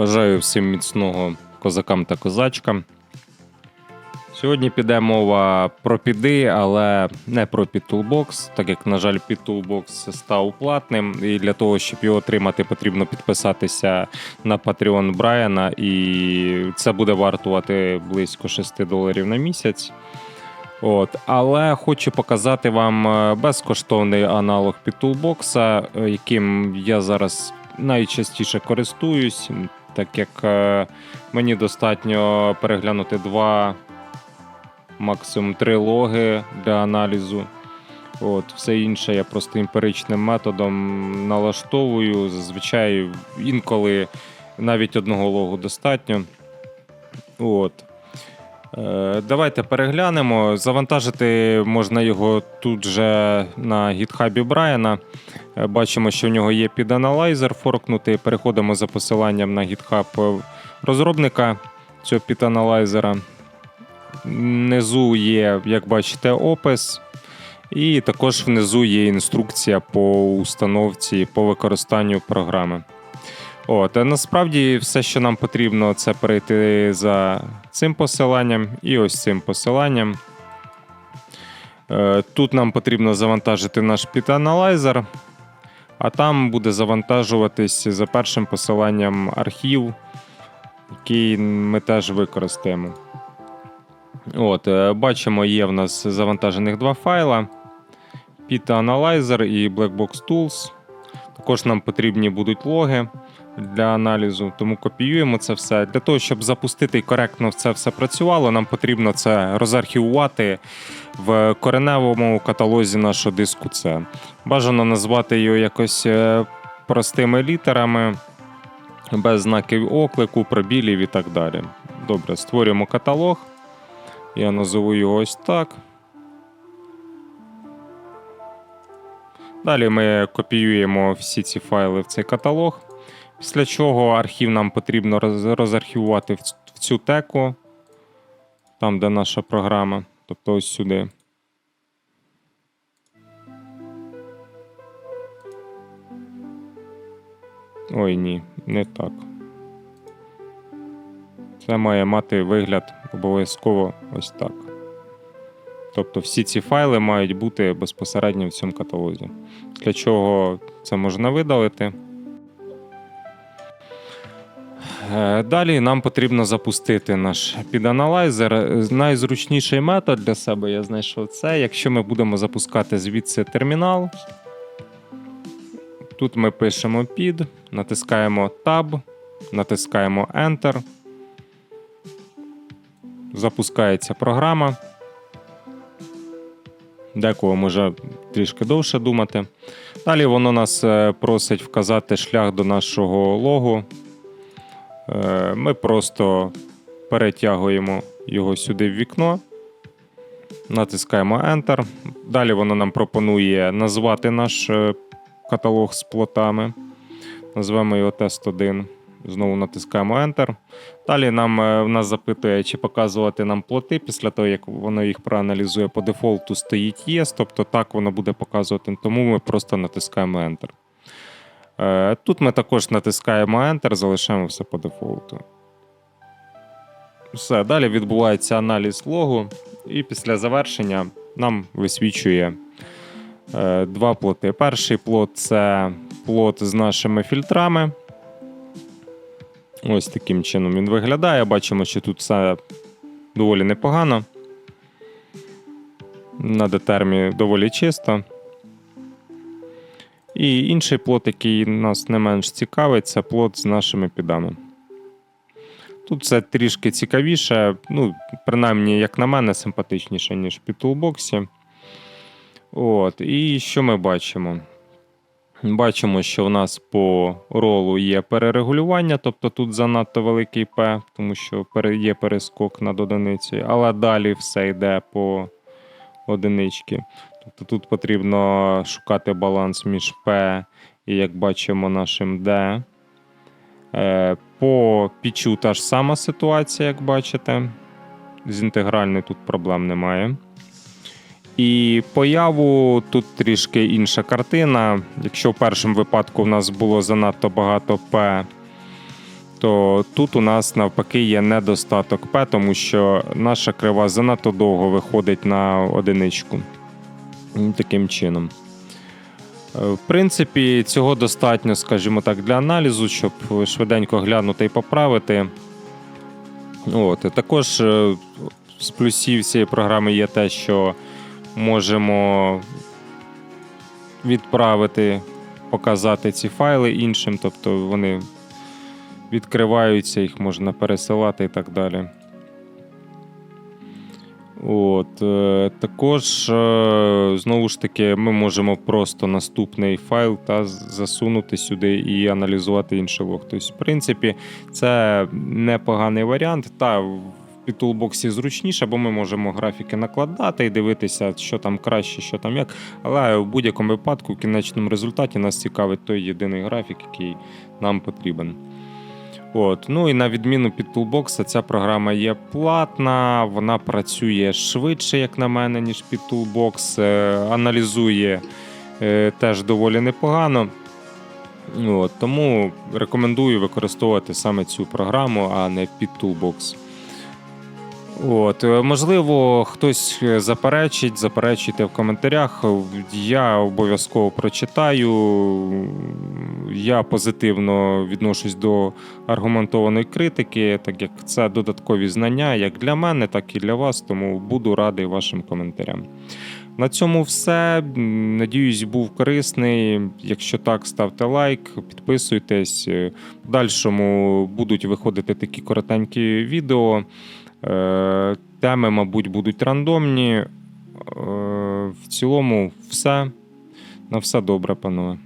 Бажаю всім міцного козакам та козачкам. Сьогодні піде мова про піди, але не про підтулбокс, так як, на жаль, підтулбокс став платним. І для того, щоб його отримати, потрібно підписатися на Patreon Брайана, і це буде вартувати близько 6 доларів на місяць. От, але хочу показати вам е, безкоштовний аналог підтулбокса, е, яким я зараз найчастіше користуюсь, так як е, мені достатньо переглянути два, максимум три логи для аналізу. От, все інше я просто емпіричним методом налаштовую. Зазвичай інколи навіть одного логу достатньо. От. Е, Давайте переглянемо. Завантажити можна його тут же на гітхабі Брайана. Е, Бачимо, що в нього є піданалайзер форкнутий. Переходимо за посиланням на GitHub розробника цього піданалайзера. Внизу є, як бачите, опис. І також внизу є інструкція по установці, по використанню програми. От, а насправді все, що нам потрібно, це перейти за цим посиланням і ось цим посиланням. Е, Тут нам потрібно завантажити наш піданалайзер, а там буде завантажуватись за першим посиланням архів, який ми теж використаємо. От, е, Бачимо, є в нас завантажених два файла: Analyzer і Blackbox Tools. Також нам потрібні будуть логи для аналізу, тому копіюємо це все. Для того, щоб запустити і коректно це все працювало, нам потрібно це розархівувати в кореневому каталозі нашого диску C. Бажано назвати його якось е, простими літерами, без знаків оклику, пробілів і так далі. Добре, створюємо каталог. Я назову його ось так. Далі ми копіюємо всі ці файли в цей каталог. Після чого архів нам потрібно роз- розархівувати в цю теку, там, де наша програма, тобто ось сюди. Ой, ні, не так. Це має мати вигляд обов'язково ось так. Тобто всі ці файли мають бути безпосередньо в цьому каталозі. Для чого це можна видалити. Далі нам потрібно запустити наш піданалайзер. Е, Найзручніший метод для себе я знайшов це. Якщо ми будемо запускати звідси термінал, тут ми пишемо під, натискаємо Tab, натискаємо Enter. Запускається програма. Декого може трішки довше думати. Далі воно нас е, просить вказати шлях до нашого логу. Е, Ми просто перетягуємо його сюди в вікно, натискаємо Enter. Далі воно нам пропонує назвати наш е, каталог з плотами. Назвемо його тест 1. Знову натискаємо Enter. Далі нам е, в нас запитує, чи показувати нам плоти. Після того, як воно їх проаналізує по дефолту, стоїть Yes, тобто так воно буде показувати, тому ми просто натискаємо Enter. Е, Тут ми також натискаємо Enter, залишаємо все по дефолту. Все, далі відбувається аналіз логу, і після завершення нам висвічує е, два плоти. Перший плот це плот з нашими фільтрами. Ось таким чином він виглядає. Бачимо, що тут все доволі непогано. На детермі доволі чисто. І інший плот, який нас не менш цікавить, це плот з нашими підами. Тут це трішки цікавіше, ну, принаймні, як на мене, симпатичніше, ніж в Toolbox. От, і що ми бачимо? Бачимо, що в нас по ролу є перерегулювання, тобто тут занадто великий P, тому що є перескок над одиницею, але далі все йде по одинички. Тобто тут потрібно шукати баланс між P і, як бачимо, нашим D. Е, По пічу та ж сама ситуація, як бачите. З інтегральною тут проблем немає. І появу тут трішки інша картина. Якщо в першому випадку в нас було занадто багато P, то тут у нас навпаки є недостаток П, тому що наша крива занадто довго виходить на одиничку. Таким чином. Е, В принципі, цього достатньо, скажімо так, для аналізу, щоб швиденько глянути і поправити. От. Також е, з плюсів цієї програми є те, що можемо відправити, показати ці файли іншим, тобто вони відкриваються, їх можна пересилати і так далі. От, е, також, е, знову ж таки, ми можемо просто наступний файл та засунути сюди і аналізувати інший лог. Тобто, в принципі, це непоганий варіант. Та в підтулбоксі зручніше, бо ми можемо графіки накладати і дивитися, що там краще, що там як. Але в будь-якому випадку, в кінечному результаті нас цікавить той єдиний графік, який нам потрібен. От. Ну і на відміну від Toolbox, ця програма є платна, вона працює швидше, як на мене, ніж під Toolbox, е, аналізує е, теж доволі непогано. От, тому рекомендую використовувати саме цю програму, а не під Toolbox. От, можливо, хтось е, заперечить, заперечуйте в коментарях. Я обов'язково прочитаю. Я позитивно відношусь до аргументованої критики, так як це додаткові знання як для мене, так і для вас. Тому буду радий вашим коментарям. На цьому все. Надіюсь, був корисний. Якщо так, ставте лайк, підписуйтесь. Е, В подальшому будуть виходити такі коротенькі відео. Е, Теми, мабуть, будуть рандомні. Е, В цілому, все. На все добре, панове.